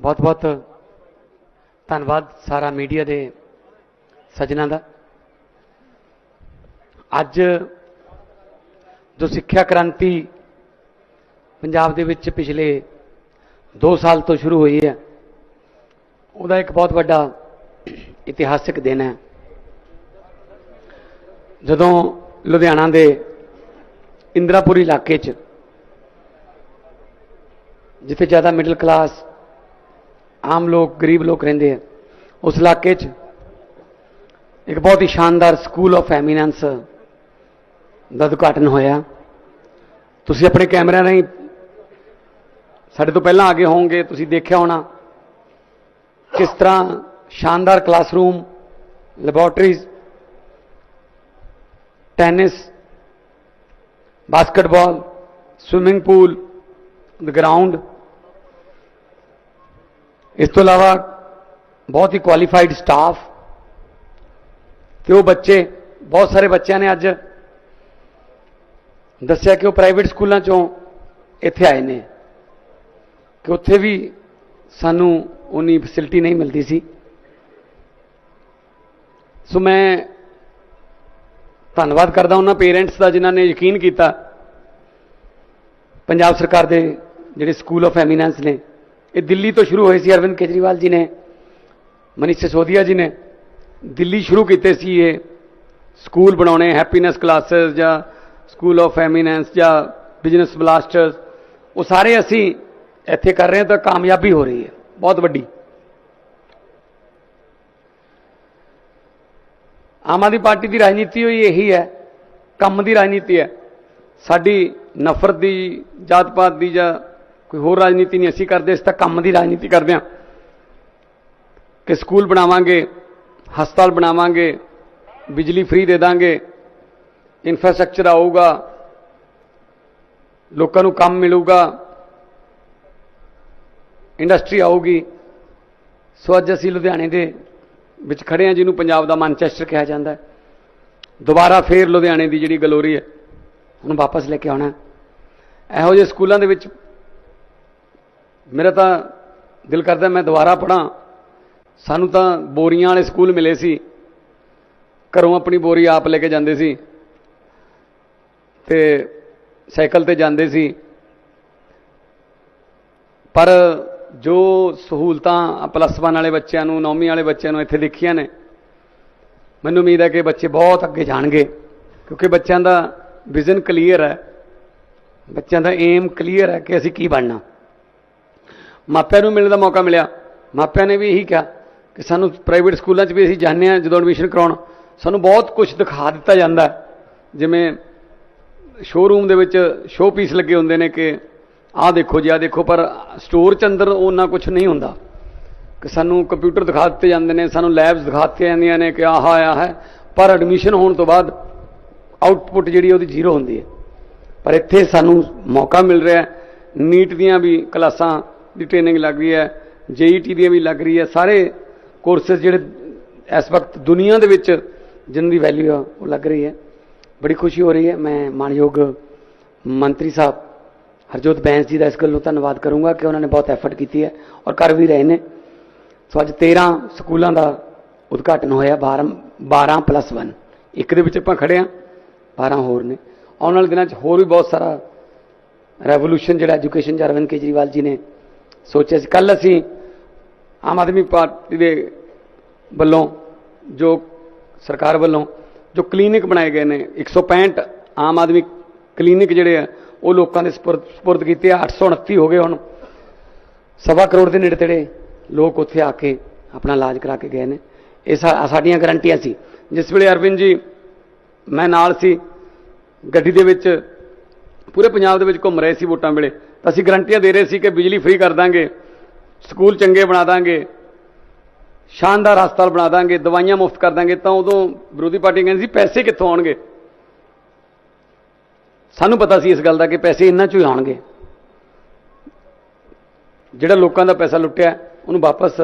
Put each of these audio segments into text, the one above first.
ਬਹੁਤ ਬਹੁਤ ਧੰਨਵਾਦ ਸਾਰਾ ਮੀਡੀਆ ਦੇ ਸੱਜਣਾ ਦਾ। ਅੱਜ ਜੋ ਸਿੱਖਿਆ ਕ੍ਰਾਂਤੀ ਪੰਜਾਬ ਦੇ ਵਿੱਚ ਪਿਛਲੇ 2 ਸਾਲ ਤੋਂ ਸ਼ੁਰੂ ਹੋਈ ਹੈ, ਉਹਦਾ ਇੱਕ ਬਹੁਤ ਵੱਡਾ ਇਤਿਹਾਸਿਕ ਦਿਨ ਹੈ। ਜਦੋਂ ਲੁਧਿਆਣਾ ਦੇ ਇੰਦਰਾਪੁਰੀ ਇਲਾਕੇ 'ਚ, ਜਿੱਥੇ ਜ਼ਿਆਦਾ ਮਿਡਲ ਕਲਾਸ ਆਮ ਲੋਕ, ਗਰੀਬ ਲੋਕ ਰਹਿੰਦੇ ਆ। ਉਸ ਇਲਾਕੇ 'ਚ ਇੱਕ ਬਹੁਤ ਹੀ ਸ਼ਾਨਦਾਰ ਸਕੂਲ ਆਫ ਐਮੀਨੈਂਸ ਦਾ ਉਦਘਾਟਨ ਹੋਇਆ। ਤੁਸੀਂ ਆਪਣੇ ਕੈਮਰਿਆਂ ਰਾਹੀਂ ਸਾਡੇ ਤੋਂ ਪਹਿਲਾਂ ਆਗੇ ਹੋਵੋਗੇ, ਤੁਸੀਂ ਦੇਖਿਆ ਹੋਣਾ ਕਿਸ ਤਰ੍ਹਾਂ ਸ਼ਾਨਦਾਰ classroom laboratories tennis basketball swimming pool ground ਇਸ ਤੋਂ ਇਲਾਵਾ ਬਹੁਤ ਹੀ ਕੁਆਲੀਫਾਈਡ ਸਟਾਫ ਤੇ ਉਹ ਬੱਚੇ, ਬਹੁਤ ਸਾਰੇ ਬੱਚਿਆਂ ਨੇ ਅੱਜ ਦੱਸਿਆ ਕਿ ਉਹ ਪ੍ਰਾਈਵੇਟ ਸਕੂਲਾਂ ਚੋਂ ਇੱਥੇ ਆਏ ਨੇ ਕਿ ਉੱਥੇ ਵੀ ਸਾਨੂੰ ਉਨੀ ਫੈਸਿਲਿਟੀ ਨਹੀਂ ਮਿਲਦੀ ਸੀ। ਸੋ ਮੈਂ ਧੰਨਵਾਦ ਕਰਦਾ ਉਹਨਾਂ ਪੇਰੈਂਟਸ ਦਾ ਜਿਨ੍ਹਾਂ ਨੇ ਯਕੀਨ ਕੀਤਾ, ਪੰਜਾਬ ਸਰਕਾਰ ਦੇ ਜਿਹੜੇ ਸਕੂਲ ਆਫ ਐਮੀਨੈਂਸ ਨੇ। ਇਹ ਦਿੱਲੀ ਤੋਂ ਸ਼ੁਰੂ ਹੋਏ ਸੀ, ਅਰਵਿੰਦ ਕੇਜਰੀਵਾਲ ਜੀ ਨੇ, ਮਨੀਸ਼ ਸਿਸੋਦੀਆ ਜੀ ਨੇ। ਦਿੱਲੀ ਸ਼ੁਰੂ ਕੀਤੇ ਸੀ ਇਹ ਸਕੂਲ ਬਣਾਉਣੇ ਹੈਪੀਨੈਸ ਕਲਾਸਸ ਜਾਂ ਸਕੂਲ ਆਫ ਐਮੀਨੈਂਸ ਜਾਂ ਬਿਜ਼ਨਸ ਬਲਾਸਟਰਸ ਉਹ ਸਾਰੇ ਅਸੀਂ ਇੱਥੇ ਕਰ ਰਹੇ ਹਾਂ ਤਾਂ ਕਾਮਯਾਬੀ ਹੋ ਰਹੀ ਹੈ, ਬਹੁਤ ਵੱਡੀ। ਆਮ ਆਦਮੀ ਪਾਰਟੀ ਦੀ ਰਾਜਨੀਤੀ ਹੋਈ ਇਹੀ ਹੈ, ਕੰਮ ਦੀ ਰਾਜਨੀਤੀ ਹੈ। ਸਾਡੀ ਨਫ਼ਰਤ ਦੀ ਜਾਤ ਪਾਤ ਦੀ ਜਾਂ ਕੋਈ ਹੋਰ ਰਾਜਨੀਤੀ ਨਹੀਂ, ਅਸੀਂ ਕਰਦੇ ਇਸ ਤਾਂ ਕੰਮ ਦੀ ਰਾਜਨੀਤੀ ਕਰਦੇ ਹਾਂ। ਕਿ ਸਕੂਲ ਬਣਾਵਾਂਗੇ, ਹਸਪਤਾਲ ਬਣਾਵਾਂਗੇ, ਬਿਜਲੀ ਫ੍ਰੀ ਦੇ ਦਾਂਗੇ ਇਨਫਰਾਸਟ੍ਰਕਚਰ ਆਊਗਾ, ਲੋਕਾਂ ਨੂੰ ਕੰਮ ਮਿਲੂਗਾ ਇੰਡਸਟਰੀ ਆਊਗੀ। ਸੋ ਅੱਜ ਅਸੀਂ ਲੁਧਿਆਣੇ ਦੇ ਵਿੱਚ ਖੜੇ ਹਾਂ, ਜਿਹਨੂੰ ਪੰਜਾਬ ਦਾ ਮਾਨਚੈਸਟਰ ਕਿਹਾ ਜਾਂਦਾ ਹੈ। ਦੁਬਾਰਾ ਫੇਰ ਲੁਧਿਆਣੇ ਦੀ ਜਿਹੜੀ ਗਲੋਰੀ ਹੈ, ਉਹਨੂੰ ਵਾਪਸ ਲੈ ਕੇ ਆਉਣਾ ਇਹੋ ਜਿਹੇ ਸਕੂਲਾਂ ਦੇ ਵਿੱਚ ਮੇਰਾ ਤਾਂ ਦਿਲ ਕਰਦਾ ਮੈਂ ਦੁਬਾਰਾ ਪੜਾਂ ਸਾਨੂੰ ਤਾਂ ਬੋਰੀਆਂ ਵਾਲੇ ਸਕੂਲ ਮਿਲੇ ਸੀ। ਘਰੋਂ ਆਪਣੀ ਬੋਰੀ ਆਪ ਲੈ ਕੇ ਜਾਂਦੇ ਸੀ। ਤੇ ਸਾਈਕਲ ਤੇ ਜਾਂਦੇ ਸੀ। ਪਰ ਜੋ ਸਹੂਲਤਾਂ ਪਲੱਸ 1 ਵਾਲੇ ਬੱਚਿਆਂ ਨੂੰ, ਨੌਵੀਂ ਵਾਲੇ ਬੱਚਿਆਂ ਨੂੰ ਇੱਥੇ ਦੇਖੀਆਂ ਨੇ, ਮੈਨੂੰ ਉਮੀਦ ਹੈ ਕਿ ਬੱਚੇ ਬਹੁਤ ਅੱਗੇ ਜਾਣਗੇ। ਕਿਉਂਕਿ ਬੱਚਿਆਂ ਦਾ ਵਿਜ਼ਨ ਕਲੀਅਰ ਹੈ। ਬੱਚਿਆਂ ਦਾ ਏਮ ਕਲੀਅਰ ਹੈ ਕਿ ਅਸੀਂ ਕੀ ਬਣਨਾ। ਮਾਪਿਆਂ ਨੂੰ ਮਿਲਣ ਦਾ ਮੌਕਾ ਮਿਲਿਆ। ਮਾਪਿਆਂ ਨੇ ਵੀ ਇਹੀ ਕਿਹਾ ਕਿ ਸਾਨੂੰ ਪ੍ਰਾਈਵੇਟ ਸਕੂਲਾਂ 'ਚ ਵੀ ਅਸੀਂ ਜਾਂਦੇ ਹਾਂ, ਜਦੋਂ ਐਡਮਿਸ਼ਨ ਕਰਾਉਣ। ਸਾਨੂੰ ਬਹੁਤ ਕੁਝ ਦਿਖਾ ਦਿੱਤਾ ਜਾਂਦਾ ਜਿਵੇਂ ਸ਼ੋਰੂਮ ਦੇ ਵਿੱਚ ਸ਼ੋਅ ਪੀਸ ਲੱਗੇ ਹੁੰਦੇ ਨੇ ਕਿ ਆਹ ਦੇਖੋ ਜੀ, ਆਹ ਦੇਖੋ, ਪਰ ਸਟੋਰ 'ਚ ਅੰਦਰ ਉਹਨਾਂ ਕੁਝ ਨਹੀਂ ਹੁੰਦਾ। ਕਿ ਸਾਨੂੰ ਕੰਪਿਊਟਰ ਦਿਖਾ ਦਿੱਤੇ ਜਾਂਦੇ ਨੇ, ਸਾਨੂੰ ਲੈਬਸ ਦਿਖਾ ਦਿੱਤੀਆਂ ਜਾਂਦੀਆਂ ਨੇ ਕਿ ਆਹ ਆਇਆ ਹੈ। ਪਰ ਐਡਮਿਸ਼ਨ ਹੋਣ ਤੋਂ ਬਾਅਦ ਆਊਟਪੁੱਟ ਜਿਹੜੀ ਉਹਦੀ ਜ਼ੀਰੋ ਹੁੰਦੀ ਹੈ। ਪਰ ਇੱਥੇ ਸਾਨੂੰ ਮੌਕਾ ਮਿਲ ਰਿਹਾ ਨੀਟ ਦੀਆਂ ਵੀ ਕਲਾਸਾਂ ਦੀ ਟ੍ਰੇਨਿੰਗ ਲੱਗ ਰਹੀ ਹੈ ਜੇਈਟੀ ਦੀਆਂ ਵੀ ਲੱਗ ਰਹੀ ਹੈ, ਸਾਰੇ ਕੋਰਸਸ ਜਿਹੜੇ ਇਸ ਵਕਤ ਦੁਨੀਆ ਦੇ ਵਿੱਚ ਜਿਨ੍ਹਾਂ ਦੀ ਵੈਲਿਊ ਆ, ਉਹ ਲੱਗ ਰਹੀ ਹੈ। ਬੜੀ ਖੁਸ਼ੀ ਹੋ ਰਹੀ ਹੈ। ਮੈਂ ਮਾਨਯੋਗ ਮੰਤਰੀ ਸਾਹਿਬ ਹਰਜੋਤ ਬੈਂਸ ਜੀ ਦਾ ਇਸ ਗੱਲ ਨੂੰ ਧੰਨਵਾਦ ਕਰੂੰਗਾ ਕਿ ਉਹਨਾਂ ਨੇ ਬਹੁਤ ਐਫਰਟ ਕੀਤੀ ਹੈ ਔਰ ਕਰ ਵੀ ਰਹੇ ਨੇ। ਸੋ ਅੱਜ 13 ਸਕੂਲਾਂ ਦਾ ਉਦਘਾਟਨ ਹੋਇਆ 12 12 ਪਲੱਸ 1 ਇੱਕ ਦੇ ਵਿੱਚ ਆਪਾਂ ਖੜੇ ਆ 12 ਹੋਰ ਨੇ। ਆਉਣ ਵਾਲੇ ਦਿਨਾਂ 'ਚ ਹੋਰ ਵੀ ਬਹੁਤ ਸਾਰਾ ਰੈਵੋਲੂਸ਼ਨ ਜਿਹੜਾ ਐਜੂਕੇਸ਼ਨ ਚ ਅਰਵਿੰਦ ਕੇਜਰੀਵਾਲ ਜੀ ਨੇ ਸੋਚਿਆ ਸੀ। ਕੱਲ ਅਸੀਂ ਆਮ ਆਦਮੀ ਪਾਰਟੀ ਦੇ ਵੱਲੋਂ ਜੋ ਸਰਕਾਰ ਵੱਲੋਂ ਜੋ ਕਲੀਨਿਕ ਬਣਾਏ ਗਏ ਨੇ 165 ਆਮ ਆਦਮੀ ਕਲੀਨਿਕ ਜਿਹੜੇ ਆ, ਉਹ ਲੋਕਾਂ ਦੇ ਸਪੁਰਦ ਸਪੁਰਦ ਕੀਤੇ। ਆ 829 ਹੋ ਗਏ ਹੁਣ। ਸਵਾ ਕਰੋੜ ਦੇ ਨੇੜੇ ਤੇੜੇ ਲੋਕ ਉੱਥੇ ਆ ਕੇ ਆਪਣਾ ਇਲਾਜ ਕਰਾ ਕੇ ਗਏ ਨੇ। ਇਹ ਸਾਡੀਆਂ ਗਰੰਟੀਆਂ ਸੀ। ਜਿਸ ਵੇਲੇ ਅਰਵਿੰਦ ਜੀ, ਮੈਂ ਨਾਲ ਸੀ। ਗੱਡੀ ਦੇ ਵਿੱਚ, ਪੂਰੇ ਪੰਜਾਬ ਦੇ ਵਿੱਚ ਘੁੰਮ ਰਹੇ ਸੀ ਵੋਟਾਂ ਵੇਲੇ। ਅਸੀਂ ਗਰੰਟੀਆਂ ਦੇ ਰਹੇ ਸੀ ਕਿ ਬਿਜਲੀ ਫ੍ਰੀ ਕਰ ਦਾਂਗੇ, ਸਕੂਲ ਚੰਗੇ ਬਣਾ ਦਾਂਗੇ, ਸ਼ਾਨਦਾਰ ਹਸਪਤਾਲ ਬਣਾ ਦਾਂਗੇ, ਦਵਾਈਆਂ ਮੁਫਤ ਕਰ ਦਾਂਗੇ, ਤਾਂ ਉਦੋਂ ਵਿਰੋਧੀ ਪਾਰਟੀ ਕਹਿੰਦੀ ਸੀ ਪੈਸੇ ਕਿੱਥੋਂ ਆਉਣਗੇ? ਸਾਨੂੰ ਪਤਾ ਸੀ ਇਸ ਗੱਲ ਦਾ ਕਿ ਪੈਸੇ ਇੰਨਾ ਚੋਂ ਹੀ ਆਉਣਗੇ। ਜਿਹੜਾ ਲੋਕਾਂ ਦਾ ਪੈਸਾ ਲੁੱਟਿਆ, ਉਹਨੂੰ ਵਾਪਸ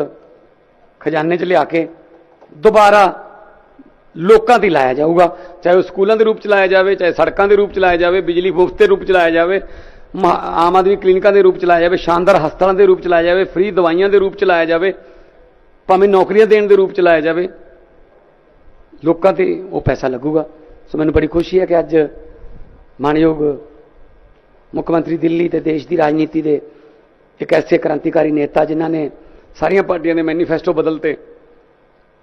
ਖਜ਼ਾਨੇ 'ਚ ਲਿਆ ਕੇ ਦੁਬਾਰਾ ਲੋਕਾਂ ਤੇ ਲਾਇਆ ਜਾਊਗਾ। ਚਾਹੇ ਉਹ ਸਕੂਲਾਂ ਦੇ ਰੂਪ ਚ ਲਾਇਆ ਜਾਵੇ, ਚਾਹੇ ਸੜਕਾਂ ਦੇ ਰੂਪ ਚ ਲਾਇਆ ਜਾਵੇ, ਬਿਜਲੀ ਮੁਫਤ ਦੇ ਰੂਪ ਚ ਲਾਇਆ ਜਾਵੇ ਆਮ ਆਦਮੀ ਕਲੀਨਿਕਾਂ ਦੇ ਰੂਪ ਚ ਲਾਇਆ ਜਾਵੇ, ਸ਼ਾਨਦਾਰ ਹਸਪਤਾਲਾਂ ਦੇ ਰੂਪ ਚ ਲਾਇਆ ਜਾਵੇ, ਫ੍ਰੀ ਦਵਾਈਆਂ ਦੇ ਰੂਪ ਚ ਲਾਇਆ ਜਾਵੇ, ਭਾਵੇਂ ਨੌਕਰੀਆਂ ਦੇਣ ਦੇ ਰੂਪ ਚ ਲਾਇਆ ਜਾਵੇ, ਲੋਕਾਂ ਤੇ ਉਹ ਪੈਸਾ ਲੱਗੂਗਾ। ਸੋ ਮੈਨੂੰ ਬੜੀ ਖੁਸ਼ੀ ਹੈ ਕਿ ਅੱਜ ਮਾਨਯੋਗ ਮੁੱਖ ਮੰਤਰੀ ਦਿੱਲੀ ਤੇ ਦੇਸ਼ ਦੀ ਰਾਜਨੀਤੀ ਦੇ ਇੱਕ ਐਸੇ ਕ੍ਰਾਂਤੀਕਾਰੀ ਨੇਤਾ ਜਿਨ੍ਹਾਂ ਨੇ ਸਾਰੀਆਂ ਪਾਰਟੀਆਂ ਦੇ ਮੈਨੀਫੈਸਟੋ ਬਦਲਤੇ।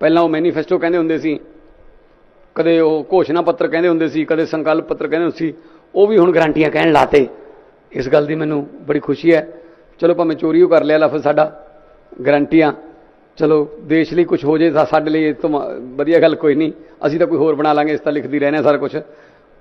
ਪਹਿਲਾਂ ਉਹ ਮੈਨੀਫੈਸਟੋ ਕਹਿੰਦੇ ਹੁੰਦੇ ਸੀ, ਕਦੇ ਉਹ ਘੋਸ਼ਣਾ ਪੱਤਰ ਕਹਿੰਦੇ ਹੁੰਦੇ ਸੀ, ਕਦੇ ਸੰਕਲਪ ਪੱਤਰ ਕਹਿੰਦੇ ਹੁੰਦੇ ਸੀ, ਉਹ ਵੀ ਹੁਣ ਗਰੰਟੀਆਂ ਕਹਿਣ ਲਾਤੇ। ਇਸ ਗੱਲ ਦੀ ਮੈਨੂੰ ਬੜੀ ਖੁਸ਼ੀ ਹੈ। ਚਲੋ ਭਾਵੇਂ ਚੋਰੀ ਉਹ ਕਰ ਲਿਆ ਲਫ਼ਜ਼ ਸਾਡਾ, ਗਾਰੰਟੀਆਂ। ਚਲੋ ਦੇਸ਼ ਲਈ ਕੁਝ ਹੋ ਜੇ ਤਾਂ ਸਾਡੇ ਲਈ ਇਹ ਤੋਂ ਵਧੀਆ ਗੱਲ ਕੋਈ ਨਹੀਂ। ਅਸੀਂ ਤਾਂ ਕੋਈ ਹੋਰ ਬਣਾ ਲਾਂਗੇ, ਇਸ ਤਾਂ ਲਿਖਦੀ ਰਹਿੰਦੇ ਹਾਂ ਸਾਰਾ ਕੁਝ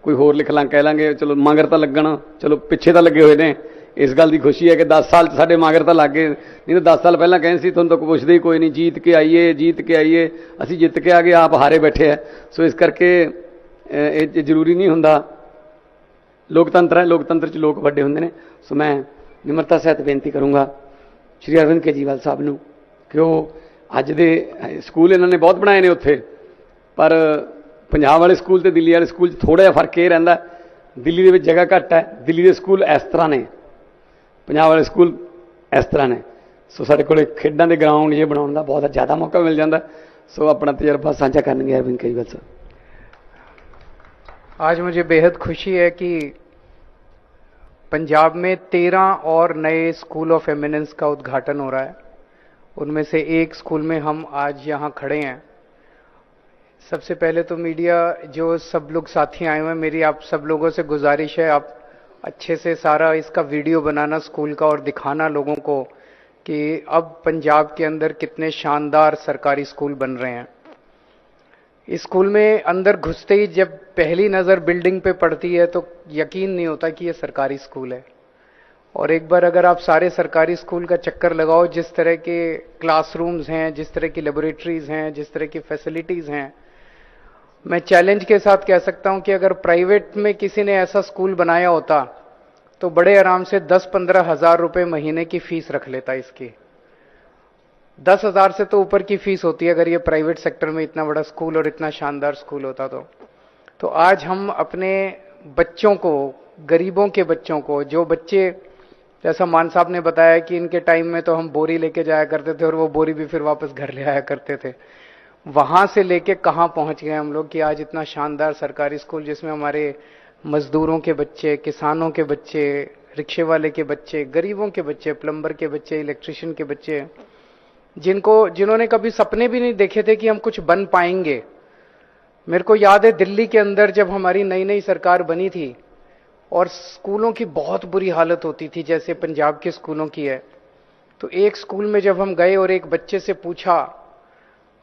ਕੋਈ ਹੋਰ ਲਿਖ ਲਾਂ, ਕਹਿ ਲਾਂਗੇ, ਚਲੋ ਮਗਰ ਤਾਂ ਲੱਗਣ, ਚਲੋ ਪਿੱਛੇ ਤਾਂ ਲੱਗੇ ਹੋਏ ਨੇ। ਇਸ ਗੱਲ ਦੀ ਖੁਸ਼ੀ ਹੈ ਕਿ 10 ਸਾਲ ਚ ਸਾਡੇ ਮਗਰ ਤਾਂ ਲੱਗ ਗਏ। ਨਹੀਂ ਤਾਂ 10 ਸਾਲ ਪਹਿਲਾਂ ਕਹਿੰਦੇ ਸੀ, ਤੁਹਾਨੂੰ ਤਾਂ ਕੋਈ ਪੁੱਛਦੇ ਹੀ ਕੋਈ ਨਹੀਂ, ਜੀਤ ਕੇ ਆਈਏ, ਜੀਤ ਕੇ ਆਈਏ। ਅਸੀਂ ਜਿੱਤ ਕੇ ਆ ਗਏ, ਆਪ ਹਾਰੇ ਬੈਠੇ ਆ। ਸੋ ਇਸ ਕਰਕੇ ਇਹ ਜ਼ਰੂਰੀ ਨਹੀਂ ਹੁੰਦਾ ਲੋਕਤੰਤਰ ਹੈ, ਲੋਕਤੰਤਰ ਚ ਲੋਕ ਵੱਡੇ ਹੁੰਦੇ ਨੇ। ਸੋ ਮੈਂ ਨਿਮਰਤਾ ਸਹਿਤ ਬੇਨਤੀ ਕਰੂੰਗਾ ਸ਼੍ਰੀ ਅਰਵਿੰਦ ਕੇਜੀਵਾਲ ਸਾਹਿਬ ਨੂੰ ਕਿ ਉਹ ਅੱਜ ਦੇ ਸਕੂਲ ਇਹਨਾਂ ਨੇ ਬਹੁਤ ਬਣਾਏ ਨੇ ਉੱਥੇ। ਪਰ ਪੰਜਾਬ ਵਾਲੇ ਸਕੂਲ ਤੇ ਦਿੱਲੀ ਵਾਲੇ ਸਕੂਲ 'ਚ ਥੋੜਾ ਜਿਹਾ ਫ਼ਰਕ ਇਹ ਰਹਿੰਦਾ, ਦਿੱਲੀ ਦੇ ਵਿੱਚ ਜਗ੍ਹਾ ਘੱਟ ਹੈ, ਦਿੱਲੀ ਦੇ ਸਕੂਲ ਇਸ ਤਰ੍ਹਾਂ ਨੇ। ਪੰਜਾਬ ਵਾਲੇ ਸਕੂਲ ਇਸ ਤਰ੍ਹਾਂ ਨੇ। ਸੋ ਸਾਡੇ ਕੋਲੇ ਖੇਡਾਂ ਦੇ ਗਰਾਊਂਡ ਜੇ ਬਣਾਉਣ ਦਾ ਬਹੁਤ ਜ਼ਿਆਦਾ ਮੌਕਾ ਮਿਲ ਜਾਂਦਾ। ਸੋ ਆਪਣਾ ਤਜਰਬਾ ਸਾਂਝਾ ਕਰਨਗੇ ਅਰਵਿੰਦ ਕੇਜਰੀਵਾਲ ਸਾਹਿਬ। आज मुझे बेहद खुशी है कि पंजाब में तेरह और नए स्कूल ऑफ़ एमिनेंस का उद्घाटन हो रहा है। उनमें से एक स्कूल में हम आज यहाँ खड़े हैं। सबसे पहले तो मीडिया, जो सब लोग साथी आए हुए हैं, मेरी आप सब लोगों से गुजारिश है, आप अच्छे से सारा इसका वीडियो बनाना, स्कूल का और दिखाना लोगों को कि अब पंजाब के अंदर कितने शानदार सरकारी स्कूल बन रहे हैं। स्कूल में अंदर घुसते ही जब पहली नज़र बिल्डिंग पे पड़ती है तो यकीन नहीं होता कि ये सरकारी स्कूल है। और एक बार अगर आप सारे सरकारी स्कूल का चक्कर लगाओ, जिस तरह के क्लासरूम्स हैं, जिस तरह की लेबोरेटरीज हैं, जिस तरह की फैसिलिटीज़ हैं, मैं चैलेंज के साथ कह सकता हूँ कि अगर प्राइवेट में किसी ने ऐसा स्कूल बनाया होता तो बड़े आराम से दस पंद्रह हज़ार रुपये महीने की फ़ीस रख लेता इसकी। दस हज़ार से तो ऊपर की फ़ीस होती है अगर ये प्राइवेट सेक्टर में इतना बड़ा स्कूल और इतना शानदार स्कूल होता तो। तो आज हम अपने बच्चों को, गरीबों के बच्चों को, जो बच्चे, जैसा मान साहब ने बताया कि इनके टाइम में तो हम बोरी लेके जाया करते थे और वो बोरी भी फिर वापस घर ले आया करते थे। वहाँ से लेके कहाँ पहुँच गए हम लोग कि आज इतना शानदार सरकारी स्कूल जिसमें हमारे मजदूरों के बच्चे, किसानों के बच्चे, रिक्शे वाले के बच्चे, गरीबों के बच्चे, प्लम्बर के बच्चे, इलेक्ट्रिशियन के बच्चे जिनको, जिन्होंने कभी सपने भी नहीं देखे थे कि हम कुछ बन पाएँगे। मेरे को याद है दिल्ली के अंदर जब हमारी नई नई सरकार बनी थी, और स्कूलों की बहुत बुरी हालत होती थी, जैसे पंजाब के स्कूलों की है। तो एक स्कूल में जब हम गए और एक बच्चे से पूछा,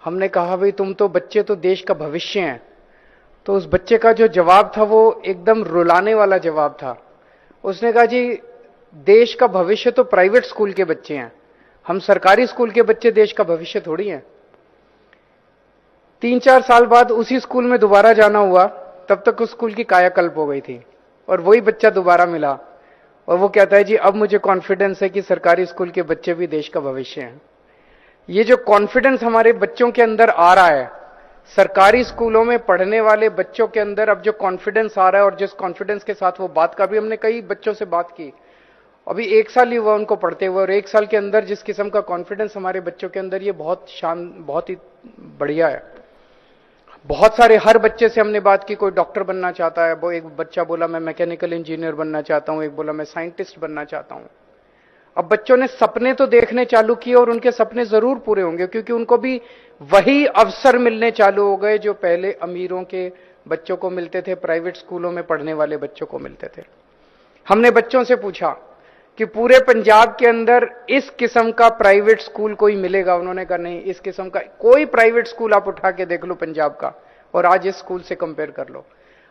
हमने कहा, भाई, तुम तो बच्चे तो देश का भविष्य हैं। तो उस बच्चे का जो जवाब था, वो एकदम रुलाने वाला जवाब था। उसने कहा, जी, देश का भविष्य तो प्राइवेट स्कूल के बच्चे हैं। हम सरकारी स्कूल के बच्चे देश का भविष्य थोड़ी हैं। तीन चार साल बाद उसी स्कूल में दोबारा जाना हुआ, तब तक उस स्कूल की कायाकल्प हो गई थी। और वही बच्चा दोबारा मिला। और वो कहता है, जी, अब मुझे कॉन्फिडेंस है कि सरकारी स्कूल के बच्चे भी देश का भविष्य हैं। ये जो कॉन्फिडेंस हमारे बच्चों के अंदर आ रहा है, सरकारी स्कूलों में पढ़ने वाले बच्चों के अंदर अब जो कॉन्फिडेंस आ रहा है और जिस कॉन्फिडेंस के साथ वो बात कर भी हमने कई बच्चों से बात की अभी एक साल ही हुआ उनको पढ़ते हुए और एक साल के अंदर जिस किस्म का कॉन्फिडेंस हमारे बच्चों के अंदर, ये बहुत शान, बहुत ही बढ़िया है। बहुत सारे, हर बच्चे से हमने बात की, कोई डॉक्टर बनना चाहता है, वो एक बच्चा बोला, मैं मैकेनिकल इंजीनियर बनना चाहता हूँ। एक बोला, मैं साइंटिस्ट बनना चाहता हूँ। अब बच्चों ने सपने तो देखने चालू किए और उनके सपने ज़रूर पूरे होंगे, क्योंकि उनको भी वही अवसर मिलने चालू हो गए जो पहले अमीरों के बच्चों को मिलते थे प्राइवेट स्कूलों में पढ़ने वाले बच्चों को मिलते थे। हमने बच्चों से पूछा कि पूरे पंजाब के अंदर इस किस्म का प्राइवेट स्कूल कोई मिलेगा? उन्होंने कहा, नहीं, इस किस्म का कोई प्राइवेट स्कूल आप उठा के देख लो पंजाब का और आज इस स्कूल से कंपेयर कर लो।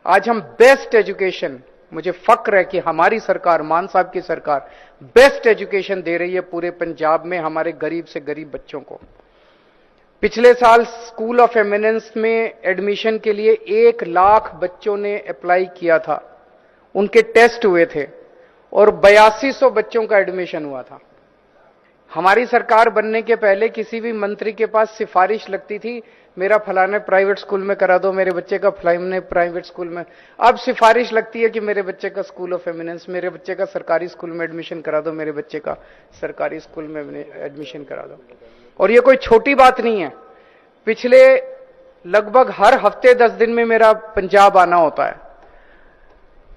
आज हम बेस्ट एजुकेशन मुझे फक्र है कि हमारी सरकार, मान साहब की सरकार बेस्ट एजुकेशन दे रही है पूरे पंजाब में हमारे गरीब से गरीब बच्चों को। पिछले साल स्कूल ऑफ़ एमिनेंस में एडमिशन के लिए एक लाख बच्चों ने अप्लाई किया था। उनके टेस्ट हुए थे। और बयासी सौ बच्चों का एडमिशन हुआ था। हमारी सरकार बनने के पहले किसी भी मंत्री के पास सिफारिश लगती थी, मेरा फलाने प्राइवेट स्कूल में करा दो, मेरे बच्चे का फलाने प्राइवेट स्कूल में। अब सिफारिश लगती है कि मेरे बच्चे का स्कूल ऑफ़ एमिनेंस मेरे बच्चे का सरकारी स्कूल में एडमिशन करा दो, मेरे बच्चे का सरकारी स्कूल में एडमिशन करा दो। और ये कोई छोटी बात नहीं है। पिछले लगभग हर हफ़्ते दस दिन में मेरा पंजाब आना होता है।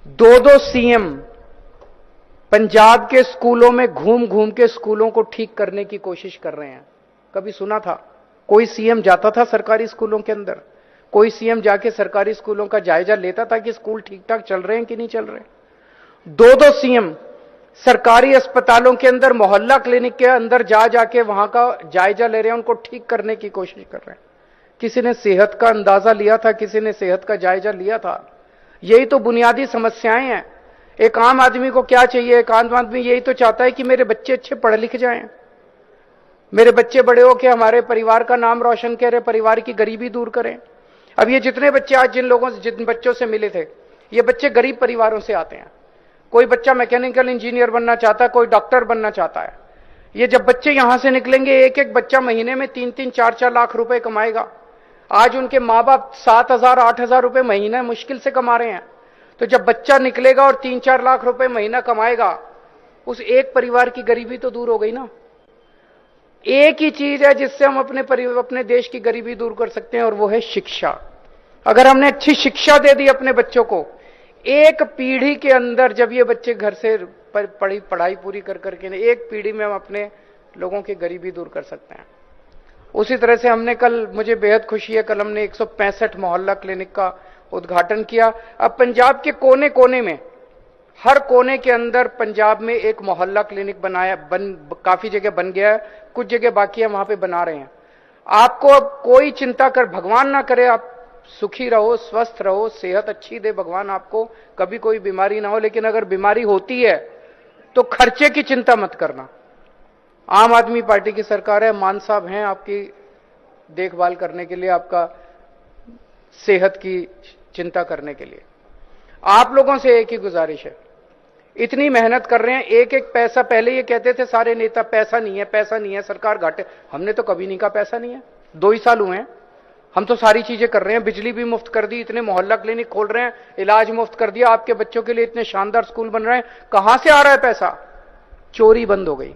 दो दो सीएम पंजाब के स्कूलों में घूम घूम के स्कूलों को ठीक करने की कोशिश कर रहे हैं। कभी सुना था? कोई सीएम जाता था सरकारी स्कूलों के अंदर? कोई सीएम जाके सरकारी स्कूलों का जायजा लेता था कि स्कूल ठीक ठाक चल रहे हैं कि नहीं चल रहे? दो दो सीएम सरकारी अस्पतालों के अंदर, मोहल्ला क्लिनिक के अंदर जा जाके वहाँ का जायजा ले रहे हैं, उनको ठीक करने की कोशिश कर रहे हैं। किसी ने सेहत का अंदाज़ा लिया था, किसी ने सेहत का जायजा लिया था। यही तो बुनियादी समस्याएँ हैं। एक आम आदमी को क्या चाहिए? एक आम आदमी यही तो चाहता है कि मेरे बच्चे अच्छे पढ़ लिख जाएँ। मेरे बच्चे बड़े हो के हमारे परिवार का नाम रोशन करें, परिवार की गरीबी दूर करें। अब ये जितने बच्चे आज जिन लोगों से, जिन बच्चों से मिले थे, ये बच्चे गरीब परिवारों से आते हैं। कोई बच्चा मैकेनिकल इंजीनियर बनना चाहता है, कोई डॉक्टर बनना चाहता है। ये जब बच्चे यहाँ से निकलेंगे एक एक बच्चा महीने में तीन तीन चार चार लाख रुपए कमाएगा। आज उनके माँ बाप सात हज़ार, आठ हज़ार रुपए महीने मुश्किल से कमा रहे हैं। तो जब बच्चा निकलेगा और तीन चार लाख रुपए महीना कमाएगा, उस एक परिवार की गरीबी तो दूर हो गई ना। एक ही चीज़ है जिससे हम अपने अपने देश की गरीबी दूर कर सकते हैं, और वो है शिक्षा। अगर हमने अच्छी शिक्षा दे दी अपने बच्चों को, एक पीढ़ी के अंदर जब ये बच्चे घर से पढ़ी, पढ़ाई पूरी कर करके एक पीढ़ी में हम अपने लोगों की गरीबी दूर कर सकते हैं। उसी तरह से हमने कल, मुझे बेहद खुशी है, कल हमने 165 मोहल्ला क्लिनिक का उद्घाटन किया। अब पंजाब के कोने कोने में, हर कोने के अंदर पंजाब में एक मोहल्ला क्लिनिक बनाया, बन, काफ़ी जगह बन गया है, कुछ जगह बाकी है, वहाँ पे बना रहे हैं। आपको अब कोई चिंता कर, भगवान ना करे, आप सुखी रहो, स्वस्थ रहो, सेहत अच्छी दे, भगवान आपको कभी कोई बीमारी ना हो, लेकिन अगर बीमारी होती है तो खर्चे की चिंता मत करना। आम आदमी पार्टी की सरकार है, मान साहब हैं आपकी देखभाल करने के लिए आपका सेहत की चिंता करने के लिए। आप लोगों से एक ही गुजारिश है। इतनी मेहनत कर रहे हैं एक एक पैसा, पहले ये कहते थे सारे नेता, पैसा नहीं है, पैसा नहीं है, सरकार घाटे। हमने तो कभी नहीं कहा पैसा नहीं है। दो ही साल हुए हैं। हम तो सारी चीज़ें कर रहे हैं, बिजली भी मुफ़्त कर दी, इतने मोहल्ला क्लिनिक खोल रहे हैं, इलाज मुफ़्त कर दिया, आपके बच्चों के लिए इतने शानदार स्कूल बन रहे हैं। कहाँ से आ रहा है पैसा? चोरी बंद हो गई।